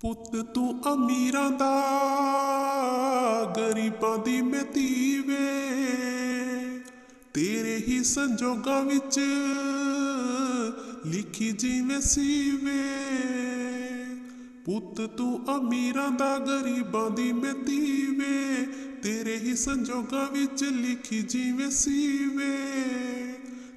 ਪੁੱਤ ਤੂੰ ਅਮੀਰਾਂ ਦਾ, ਗਰੀਬਾਂ ਦੀ ਮਿੱਤੀ ਵੇ। ਤੇਰੇ ਹੀ ਸੰਜੋਗਾਂ ਵਿੱਚ ਲਿਖੀ ਜਿਵੇਂ ਸੀਵੇ। ਪੁੱਤ ਤੂੰ ਅਮੀਰਾਂ ਦਾ, ਗਰੀਬਾਂ ਦੀ ਮਿੱਤੀ ਵੇ। ਤੇਰੇ ਹੀ ਸੰਜੋਗਾਂ ਵਿੱਚ ਲਿਖੀ ਜਿਵੇਂ ਸੀਵੇ।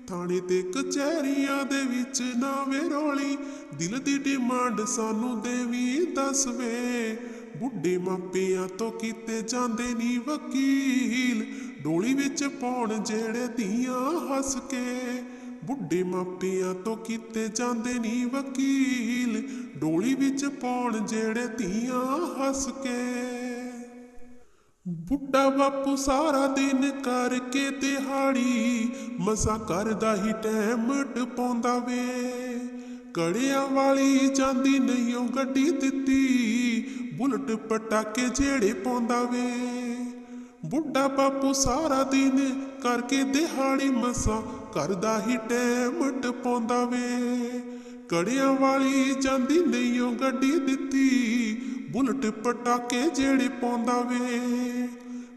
ਥਾਣੇ ਤੇ ਕਚਹਿਰੀਆਂ ਦੇ ਵਿੱਚ ਨਾ ਵੇ ਰੋਲੀ। ਦਿਲ ਦੀ ਡਿਮਾਂਡ ਸਾਨੂੰ ਦੇਵੀ, ਦੱਸ ਵੇ। ਬੁੱਢੇ ਮਾਪਿਆਂ ਤੋਂ ਕੀਤੇ ਜਾਂਦੇ ਨਹੀਂ ਵਕੀਲ। ਡੋਲੀ ਵਿੱਚ ਪਾਉਣ ਜਿਹੜੇ ਧੀਆਂ ਹੱਸ ਕੇ। ਬੁੱਢੇ ਮਾਪਿਆਂ ਤੋਂ ਕੀਤੇ ਜਾਂਦੇ ਨਹੀਂ ਵਕੀਲ। ਡੋਲੀ ਵਿੱਚ ਪਾਉਣ ਜਿਹੜੇ ਧੀਆਂ ਹੱਸ ਕੇ। ਬੁੱਢਾ ਬਾਪੂ ਸਾਰਾ ਦਿਨ ਕਰਕੇ ਦਿਹਾੜੀ, ਮਸਾ ਕਰਦਾ ਹੀ ਟਾਈਮ ਟਪਾਉਂਦਾ ਵੇ। ਕੜਿਆਂ ਵਾਲੀ ਜਾਂਦੀ ਨਹੀਂ ਉਹ ਗੱਡੀ ਦਿੱਤੀ, ਬੁਲਟ ਪਟਾਕੇ ਜਿਹੜੇ ਪਾਉਂਦਾ ਵੇ। ਬੁੱਢਾ ਬਾਪੂ ਸਾਰਾ ਦਿਨ ਕਰਕੇ ਦਿਹਾੜੀ, ਮਸਾ ਕਰਦਾ ਹੀ ਟਾਈਮ ਟਪਾਉਂਦਾ ਵੇ। ਕੜਿਆਂ ਵਾਲੀ ਜਾਂਦੀ ਨਹੀਂ ਉਹ ਗੱਡੀ ਦਿੱਤੀ, ਬੁਲਟ ਪਟਾਕੇ ਜਿਹੜੇ ਪਾਉਂਦਾ ਵੇ।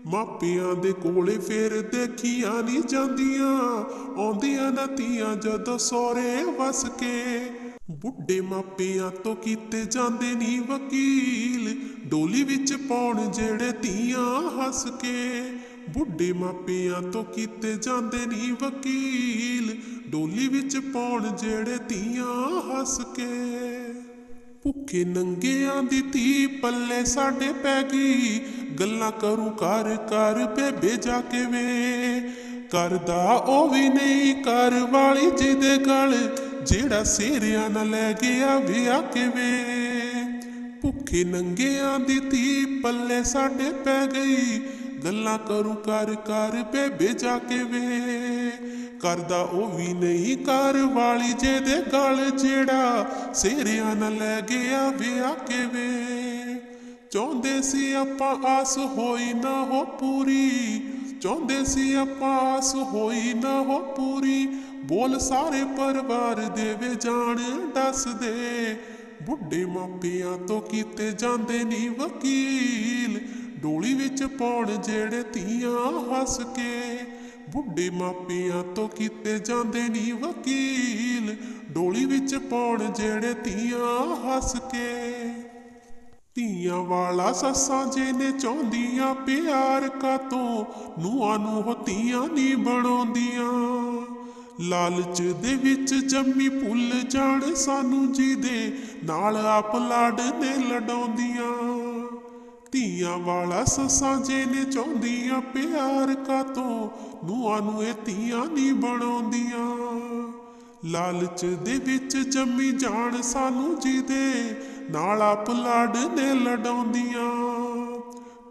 ਮਾਪਿਆਂ ਦੇ ਕੋਲੇ ਫੇਰ ਦੇਖੀਆਂ ਨਹੀਂ ਜਾਂਦੀਆਂ। ਆਉਂਦੀਆਂ ਧੀਆਂ ਜਦੋਂ ਸੋਰੇ ਵਸ ਕੇ। ਬੁੱਢੇ ਮਾਪਿਆਂ ਤੋਂ ਕੀਤੇ ਜਾਂਦੇ ਨਹੀਂ ਵਕੀਲ। ਡੋਲੀ ਵਿੱਚ ਪਾਉਣ ਜਿਹੜੇ ਧੀਆਂ ਹੱਸ ਕੇ। ਬੁੱਢੇ ਮਾਪਿਆਂ ਤੋਂ ਕੀਤੇ ਜਾਂਦੇ ਨਹੀਂ ਵਕੀਲ। ਡੋਲੀ ਵਿੱਚ ਪਾਉਣ ਜਿਹੜੇ ਧੀਆਂ ਹੱਸ ਕੇ। ਭੁੱਖੇ ਨੰਗਿਆਂ ਦੀ ਧੀ ਪੱਲੇ ਸਾਡੇ ਪੈ ਗਈ। ਗੱਲਾਂ ਕਰੂ ਕਰ ਕਰ ਬੇਬੇ ਜਾ ਕੇ ਵੇ। ਕਰਦਾ ਉਹ ਵੀ ਨਹੀਂ ਕਰ ਵਾਲੀ ਜਿਹਦੇ ਗਲ, ਜਿਹੜਾ ਸਿਰਿਆ ਨਾ ਲੈ ਗਿਆ ਵਿਆਹ ਕੇ ਭੁੱਖੇ ਨੰਗਿਆਂ ਦੀ ਧੀ ਪੱਲੇ ਸਾਡੇ ਪੈ ਗਈ, ਗੱਲਾਂ ਕਰੂ ਕਰ ਕਰ ਬੇਬੇ ਜਾ ਕੇ ਵੇ। ਕਰਦਾ ਉਹ ਵੀ ਨਹੀਂ ਕਰ ਵਾਲੀ ਜਿਹਦੇ ਗਲ, ਜਿਹੜਾ ਸਿਰਿਆ ਨਾਲ ਲੈ ਗਿਆ ਵਿਆਹ ਕੇ ਵੇ। ਚਾਹੁੰਦੇ ਸੀ ਆਪਾਂ ਆਸ ਹੋਈ ਨਾ ਹੋ ਪੂਰੀ। ਚਾਹੁੰਦੇ ਸੀ ਆਪਾਂ ਆਸ ਹੋਈ ਨਾ ਹੋ ਪੂਰੀ। ਬੋਲ ਸਾਰੇ ਪਰਿਵਾਰ ਦੇ ਜਾਣ, ਦੱਸ ਬੁੱਢੇ ਮਾਪਿਆਂ ਤੋਂ ਕੀਤੇ ਜਾਂਦੇ ਨਹੀਂ ਵਕੀਲ। ਡੋਲੀ ਵਿੱਚ ਪਾਉਣ ਜਿਹੜੇ ਧੀਆਂ ਹੱਸ ਕੇ। ਬੁੱਢੇ ਮਾਪਿਆਂ ਤੋਂ ਕੀਤੇ ਜਾਂਦੇ ਨਹੀਂ ਵਕੀਲ। ਡੋਲੀ ਵਿੱਚ ਪਾਉਣ ਜਿਹੜੇ ਧੀਆਂ ਹੱਸ ਕੇ। ਧੀਆਂ ਵਾਲਾ ਸੱਸਾਂ ਜੇ ਨੇ ਚਾਹੁੰਦੀਆਂ, ਪਿਆਰ ਕਾਤੋਂ ਨੂਆਂ ਨੂੰ ਹੋ ਧੀਆਂ ਨਹੀਂ ਬਣਾਉਂਦੀਆਂ। ਲਾਲਚ ਦੇ ਵਿੱਚ ਜੰਮੀ ਭੁੱਲ ਜਾਣ ਸਾਨੂੰ ਜਿਹਦੇ ਨਾਲ ਆਪ ਲਾਡ ਨੇ ਲਡਾਉਂਦੀਆਂ। ਧੀਆਂ ਵਾਲਾ ਸੱਸਾਂ ਜੇ ਨੇ ਚਾਹੁੰਦੀਆਂ, ਪਿਆਰ ਕਾਤੋਂ ਨੂਆਂ ਨੂੰ ਇਹ ਧੀਆਂ ਨਹੀਂ ਬਣਾਉਂਦੀਆਂ। ਲਾਲਚ ਦੇ ਵਿੱਚ ਜੰਮੀ ਜਾਣ ਸਾਨੂੰ ਜਿਹਦੇ ਨਾਲ ਆਪ ਲਾਡ ਨੇ ਲਡਾਉਂਦੀਆਂ।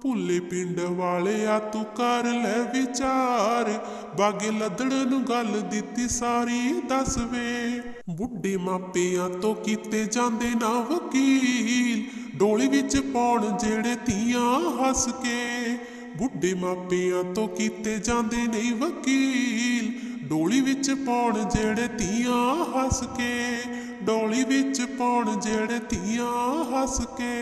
ਭੁੱਲੇ ਪਿੰਡ ਵਾਲਿਆ ਤੂੰ ਕਰ ਲੈ ਵਿਚਾਰ, ਬਾਗੇ ਲੱਦੜ ਨੂੰ ਗੱਲ ਦਿੱਤੀ ਸਾਰੀ ਦੱਸ ਵੇ। ਬੁੱਢੇ ਮਾਪਿਆਂ ਤੋਂ ਕੀਤੇ ਜਾਂਦੇ ਨਾ ਵਕੀਲ, ਡੋਲੀ ਵਿੱਚ ਪਾਉਣ ਜਿਹੜੇ ਧੀਆਂ ਹੱਸ ਕੇ। ਬੁੱਢੇ ਮਾਪਿਆਂ ਤੋਂ ਕੀਤੇ ਜਾਂਦੇ ਨਹੀਂ ਵਕੀਲ ਡੋਲੀ ਵਿੱਚ ਪਾਉਣ ਜਿਹੜੇ ਧੀਆਂ ਹੱਸ ਕੇ ਡੋਲੀ ਵਿੱਚ ਪਾਉਣ ਜਿਹੜੇ ਧੀਆਂ ਹੱਸ ਕੇ।